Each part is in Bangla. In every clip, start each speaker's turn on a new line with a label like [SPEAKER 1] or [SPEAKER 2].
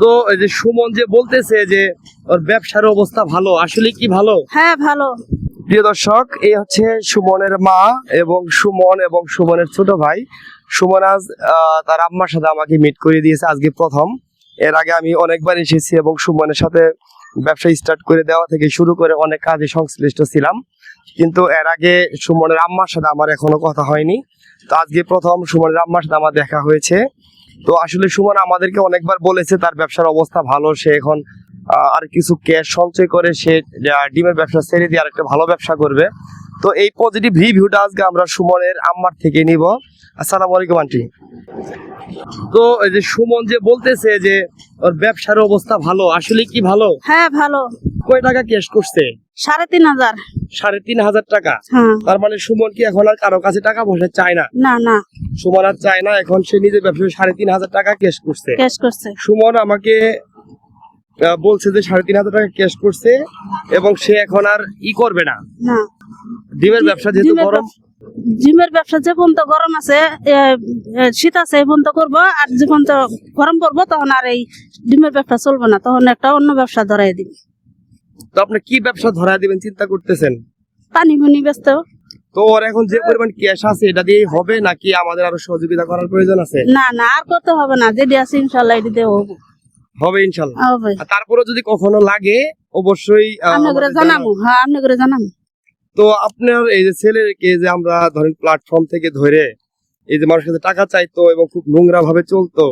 [SPEAKER 1] তো এই যে সুমন যে বলতেছে যে ওর ব্যবসার অবস্থা ভালো আসলে কি ভালো?
[SPEAKER 2] হ্যাঁ ভালো।
[SPEAKER 1] প্রিয় দর্শক এই হচ্ছে সুমনের মা এবং সুমন এবং সুমনের ছোট ভাই। সুমন আজ তার আম্মার সাথে আমাকে মিট করে দিয়েছে আজকে প্রথম। এর আগে আমি অনেকবার এসেছি এবং সুমনের সাথে ব্যবসা স্টার্ট করে দেওয়া থেকে শুরু করে অনেক কাজে সংশ্লিষ্ট ছিলাম। কিন্তু এর আগে সুমনের আম্মার সাথে আমার এখনও কথা হয়নি। তো আজকে প্রথম সুমনের আম্মার সাথে আমার দেখা হয়েছে। তো আসলে সুমন আমাদেরকে অনেকবার বলেছে তার ব্যবসার অবস্থা ভালো, সে এখন আর কিছু ক্যাশ সঞ্চয় করে সে ডিমের ব্যবসা ছেড়ে দিয়ে আরেকটা ভালো ব্যবসা করবে। তো এই পজিটিভ রিভিউটা আজকে আমরা সুমনের আম্মার থেকে নিব। আসসালামু আলাইকুম, আন্টি। তো এই যে সুমন যে বলতেছে যে, ওর ব্যবসার অবস্থা ভালো, আসলে কি ভালো?
[SPEAKER 2] হ্যাঁ ভালো।
[SPEAKER 1] কয় টাকা ক্যাশ করছে?
[SPEAKER 2] সাড়ে তিন হাজার।
[SPEAKER 1] সাড়ে তিন হাজার টাকা?
[SPEAKER 2] হ্যাঁ।
[SPEAKER 1] তার মানে সুমন কি এখন আর কারও কাছে টাকা পয়সা চায় না?
[SPEAKER 2] না না।
[SPEAKER 1] সুমন আর চায় না এখন সে নিজের ব্যবসায় সাড়ে তিন হাজার টাকা ক্যাশ করছে।
[SPEAKER 2] ক্যাশ করছে।
[SPEAKER 1] সুমন আমাকে বলছে যে সাড়ে তিন হাজার টাকা ক্যাশ করছে এবং সে এখন আর ই করবে না। ডিমের ব্যবসা যেহেতু গরম।
[SPEAKER 2] ডিমের ব্যবসা যে পর্যন্ত গরম আছে শীত আছে এই পর্যন্ত করব আর যে পর্যন্ত গরম পড়ব তখন আর এই ডিমের ব্যবসা চলবে না তখন একটা অন্য ব্যবসা ধরাই দিবি।
[SPEAKER 1] তো আপনি কি ব্যবসা ধরা দিবেন চিন্তা করতেছেন?
[SPEAKER 2] পানি ফুনি ব্যস্ত।
[SPEAKER 1] তো ওর এখন যে পরিমাণ ক্যাশ আছে এটা দিয়েই হবে নাকি আমাদের আরও সহযোগিতা করার প্রয়োজন আছে?
[SPEAKER 2] না না আর করতে হবে না যেটি আছে ইনশাল্লাহ এটি দিয়ে হবে
[SPEAKER 1] হবে ইনশাল্লাহ
[SPEAKER 2] হবে।
[SPEAKER 1] আর তারপরে যদি কখনো লাগে অবশ্যই আহ,
[SPEAKER 2] আপনি করে জানাব হ্যাঁ আপনি করে জানাব।
[SPEAKER 1] তো আপনার এই যে ছেলেকে যে আমরা ধরেন প্ল্যাটফর্ম থেকে ধরে এই যে মানুষের কাছে টাকা চাইতো এবং খুব নোংরা ভাবে চলতো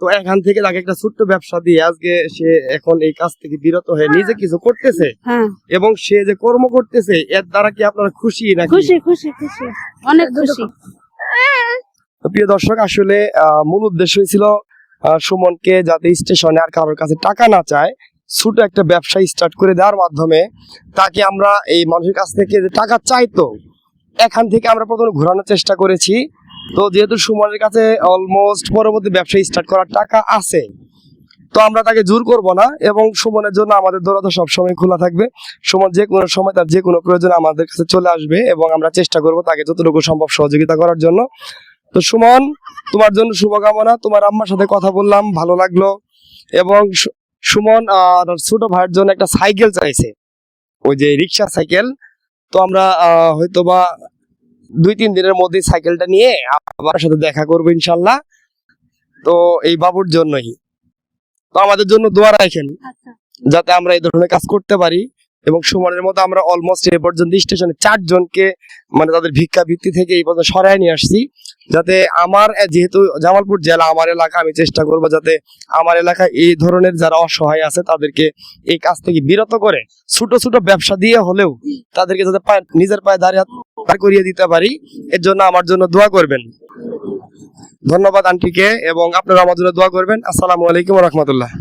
[SPEAKER 1] তো এখান থেকে তাকে একটা ছোট্ট ব্যবসা দিয়ে আজকে সে এখন এই কাজ থেকে বিরত হয়ে নিজে কিছু করতেছে
[SPEAKER 2] হ্যাঁ।
[SPEAKER 1] এবং সে যে কর্ম করতেছে এর দ্বারা কি আপনারা খুশি নাকি?
[SPEAKER 2] খুশি খুশি খুশি। অনেক খুশি।
[SPEAKER 1] প্রিয় দর্শক আসলে মূল উদ্দেশ্য ছিল সুমনকে যাতে স্টেশনে আর কারোর কাছে টাকা না চায় ছোট একটা ব্যবসা স্টার্ট করে দেওয়ার মাধ্যমে তাকে আমরা এই মানুষের কাছ থেকে যে টাকা চাইতো এখান থেকে আমরা প্রথমে ঘোরানোর চেষ্টা করেছি। তো যেহেতু সুমনের কাছে অলমোস্ট পরবর্তী ব্যবসা স্টার্ট করার টাকা আছে, তো আমরা তাকে জোর করব না এবং সুমনের জন্য আমাদের দৌড়াতে সবসময় খোলা থাকবে। সুমন যে কোনো সময় তার যে কোনো প্রয়োজন আমাদের কাছে চলে আসবে এবং আমরা চেষ্টা করব তাকে যতটুকু সম্ভব সহযোগিতা করার জন্য। তো সুমন, তোমার জন্য শুভকামনা। তোমার আম্মার সাথে কথা বললাম, ভালো লাগল। এবং সুমন আর ছোট ভাইয়ের জন্য একটা সাইকেল চাইছে। ওই যে রিক্সা সাইকেল। তো আমরা হয়তোবা দুই তিন দিনের মধ্যে সাইকেলটা নিয়ে আমার সাথে দেখা করব ইনশাল্লাহ। তো এই বাবুর জন্যই। তো আমাদের জন্য দোয়া রাখেন
[SPEAKER 2] আচ্ছা।
[SPEAKER 1] যাতে আমরা এই ধরনের কাজ করতে পারি এবং সুমনের মতো আমরা অলমোস্ট এ পর্যন্ত স্টেশনে চারজনকে মানে তাদের ভিক্ষা ভিত্তি থেকে এই পর্যন্ত সরাই নিয়ে আসছি। যাতে আমার যেহেতু জামালপুর জেলা আমার এলাকা আমি চেষ্টা করব যাতে আমার এলাকায় এই ধরনের যারা অসহায় আছে তাদেরকে এই কাজ থেকে বিরত করে ছোট ছোট ব্যবসা দিয়ে হলেও তাদেরকে যাতে পায়ে- নিজের পায়ে দাঁড়িয়ে দাঁড় করিয়ে দিতে পারি। এর জন্য আমার জন্য দোয়া করবেন। ধন্যবাদ আন্টিকে এবং আপনারা আমার জন্য দোয়া করবেন। আসসালামু আলাইকুম রহমতুল্লাহ।